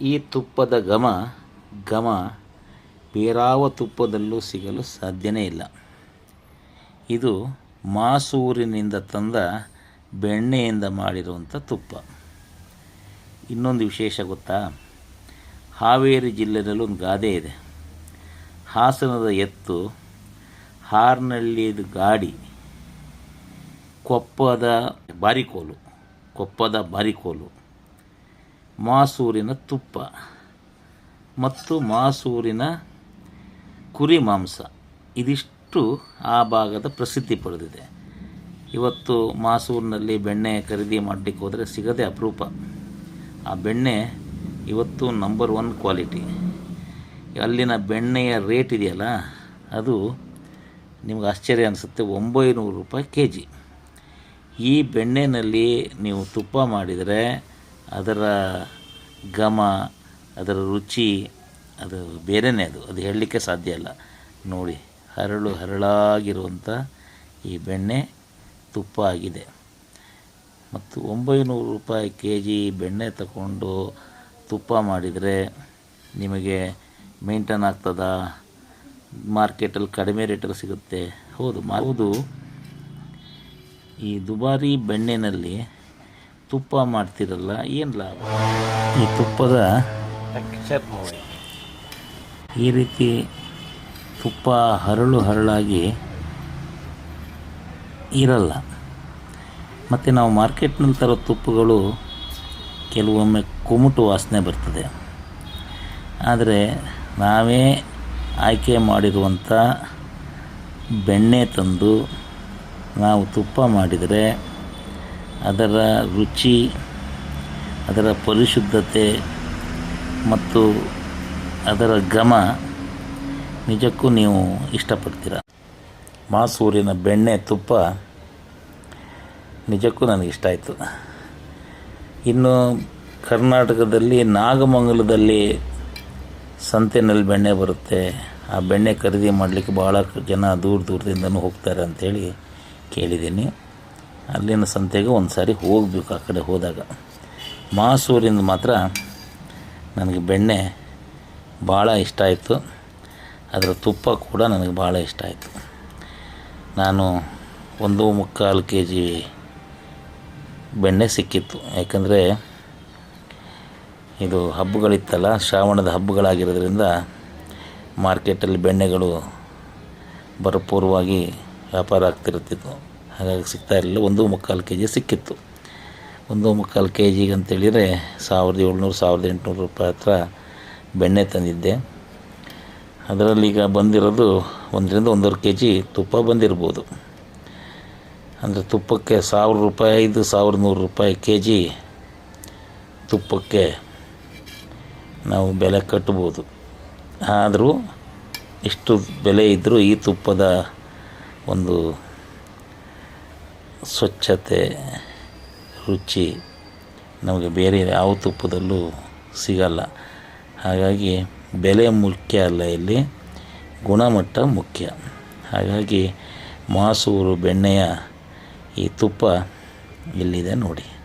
ಈ ತುಪ್ಪದ ಘಮ ಘಮ ಬೇರಾವ ತುಪ್ಪದಲ್ಲೂ ಸಿಗಲು ಸಾಧ್ಯನೇ ಇಲ್ಲ. ಇದು ಮಾಸೂರಿನಿಂದ ತಂದ ಬೆಣ್ಣೆಯಿಂದ ಮಾಡಿರುವಂಥ ತುಪ್ಪ. ಇನ್ನೊಂದು ವಿಶೇಷ ಗೊತ್ತಾ? ಹಾವೇರಿ ಜಿಲ್ಲೆಯಲ್ಲೂ ಒಂದು ಗಾದೆ ಇದೆ. ಹಾಸನದ ಎತ್ತು, ಹಾರ್ನಳ್ಳಿದ ಗಾಡಿ, ಕೊಪ್ಪದ ಬಾರಿಕೋಲು ಕೊಪ್ಪದ ಬಾರಿಕೋಲು. ಮಾಸೂರಿನ ತುಪ್ಪ ಮತ್ತು ಮಾಸೂರಿನ ಕುರಿ ಮಾಂಸ. ಇದಿಷ್ಟು ಆ ಭಾಗದ ಪ್ರಸಿದ್ಧಿ ಪಡೆದಿದೆ. ಇವತ್ತು ಮಾಸೂರಿನಲ್ಲಿ ಬೆಣ್ಣೆ ಖರೀದಿ ಮಾಡಲಿಕ್ಕೆ ಹೋದರೆ ಸಿಗದೆ ಅಪರೂಪ. ಆ ಬೆಣ್ಣೆ ಇವತ್ತು ನಂಬರ್ ಒನ್ ಕ್ವಾಲಿಟಿ ಅಲ್ಲಿನ ಬೆಣ್ಣೆಯ ರೇಟ್ ಇದೆಯಲ್ಲ, ಅದು ನಿಮ್ಗೆ ಆಶ್ಚರ್ಯ ಅನಿಸುತ್ತೆ, ಒಂಬೈನೂರು ರೂಪಾಯಿ ಕೆ ಜಿ ಈ ಬೆಣ್ಣೆನಲ್ಲಿ ನೀವು ತುಪ್ಪ ಮಾಡಿದರೆ ಅದರ ಘಮ, ಅದರ ರುಚಿ, ಅದು ಬೇರೆಯೇ ಅದು. ಅದು ಹೇಳಲಿಕ್ಕೆ ಸಾಧ್ಯ ಇಲ್ಲ. ನೋಡಿ, ಹರಳು ಹರಳಾಗಿರುವಂಥ ಈ ಬೆಣ್ಣೆ ತುಪ್ಪ ಆಗಿದೆ ಮತ್ತು ಒಂಬೈನೂರು ರೂಪಾಯಿ ಕೆ ಜಿ ಬೆಣ್ಣೆ ತಗೊಂಡು ತುಪ್ಪ ಮಾಡಿದರೆ ನಿಮಗೆ ಮೇಂಟೈನ್ ಆಗ್ತದಾ? ಮಾರ್ಕೆಟಲ್ಲಿ ಕಡಿಮೆ ರೇಟಲ್ಲಿ ಸಿಗುತ್ತೆ. ಹೌದು ಹೌದು. ಈ ದುಬಾರಿ ಬೆಣ್ಣೆನಲ್ಲಿ ತುಪ್ಪ ಮಾಡ್ತಿರಲ್ಲ ಏನು ಲಾಭ? ಈ ತುಪ್ಪದ ಟೆಕ್ಸ್ಚರ್ ನೋಡಿ. ಈ ರೀತಿ ತುಪ್ಪ ಹರಳು ಹರಳಾಗಿ ಇರಲ್ಲ. ಮತ್ತು ನಾವು ಮಾರ್ಕೆಟ್ನಲ್ಲಿ ತರೋ ತುಪ್ಪಗಳು ಕೆಲವೊಮ್ಮೆ ಕುಮುಟು ವಾಸನೆ ಬರ್ತದೆ. ಆದರೆ ನಾವೇ ಆಯ್ಕೆ ಮಾಡಿರುವಂಥ ಬೆಣ್ಣೆ ತಂದು ನಾವು ತುಪ್ಪ ಮಾಡಿದರೆ ಅದರ ರುಚಿ, ಅದರ ಪರಿಶುದ್ಧತೆ ಮತ್ತು ಅದರ ಘಮ ನಿಜಕ್ಕೂ ನೀವು ಇಷ್ಟಪಡ್ತೀರ? ಮಾಸೂರಿನ ಬೆಣ್ಣೆ ತುಪ್ಪ ನಿಜಕ್ಕೂ ನನಗೆ ಇಷ್ಟ ಆಯಿತು. ಇನ್ನು ಕರ್ನಾಟಕದಲ್ಲಿ ನಾಗಮಂಗಲದಲ್ಲಿ ಸಂತೆನಲ್ಲಿ ಬೆಣ್ಣೆ ಬರುತ್ತೆ. ಆ ಬೆಣ್ಣೆ ಖರೀದಿ ಮಾಡಲಿಕ್ಕೆ ಭಾಳ ಜನ ದೂರ ದೂರದಿಂದನೂ ಹೋಗ್ತಾರೆ ಅಂಥೇಳಿ ಕೇಳಿದ್ದೀನಿ. ಅಲ್ಲಿನ ಸಂತೆಗೆ ಒಂದು ಸಾರಿ ಹೋಗಬೇಕು ಆ ಕಡೆ ಹೋದಾಗ. ಮಾಸೂರಿಂದ ಮಾತ್ರ ನನಗೆ ಬೆಣ್ಣೆ ಭಾಳ ಇಷ್ಟ ಆಯಿತು. ಅದರ ತುಪ್ಪ ಕೂಡ ನನಗೆ ಭಾಳ ಇಷ್ಟ ಆಯಿತು. ನಾನು ಒಂದು ಮುಕ್ಕಾಲು ಕೆ ಜಿ ಬೆಣ್ಣೆ ಸಿಕ್ಕಿತ್ತು. ಯಾಕಂದರೆ ಇದು ಹಬ್ಬಗಳಿತ್ತಲ್ಲ, ಶ್ರಾವಣದ ಹಬ್ಬಗಳಾಗಿರೋದ್ರಿಂದ ಮಾರ್ಕೆಟಲ್ಲಿ ಬೆಣ್ಣೆಗಳು ಭರಪೂರವಾಗಿ ವ್ಯಾಪಾರ ಆಗ್ತಿರುತ್ತಿತ್ತು ಹಾಗಾಗಿ ಸಿಗ್ತಾ ಇರಲಿಲ್ಲ. ಒಂದು ಮುಕ್ಕಾಲು ಕೆ ಜಿ ಸಿಕ್ಕಿತ್ತು. ಒಂದು ಮುಕ್ಕಾಲು ಕೆ ಜಿಗೆ ಅಂತೇಳಿದರೆ ಸಾವಿರದ ಏಳ್ನೂರು, ಸಾವಿರದ ಎಂಟುನೂರು ರೂಪಾಯಿ ಹತ್ರ ಬೆಣ್ಣೆ ತಂದಿದ್ದೆ. ಅದರಲ್ಲಿ ಈಗ ಬಂದಿರೋದು ಒಂದರಿಂದ ಒಂದೂವರೆ ಕೆ ಜಿ ತುಪ್ಪ ಬಂದಿರ್ಬೋದು. ಅಂದರೆ ತುಪ್ಪಕ್ಕೆ ಸಾವಿರ ರೂಪಾಯಿ ಐದು, ಸಾವಿರದ ನೂರು ರೂಪಾಯಿ ಕೆ ಜಿ ತುಪ್ಪಕ್ಕೆ ನಾವು ಬೆಲೆ ಕಟ್ಬೋದು. ಆದರೂ ಇಷ್ಟು ಬೆಲೆ ಇದ್ದರೂ ಈ ತುಪ್ಪದ ಒಂದು ಸ್ವಚ್ಛತೆ, ರುಚಿ ನಮಗೆ ಬೇರೆ ಯಾವ ತುಪ್ಪದಲ್ಲೂ ಸಿಗಲ್ಲ. ಹಾಗಾಗಿ ಬೆಲೆ ಮುಖ್ಯ ಅಲ್ಲ ಇಲ್ಲಿ, ಗುಣಮಟ್ಟ ಮುಖ್ಯ. ಹಾಗಾಗಿ ಮಾಸೂರು ಬೆಣ್ಣೆಯ ಈ ತುಪ್ಪ ಇಲ್ಲಿದೆ ನೋಡಿ.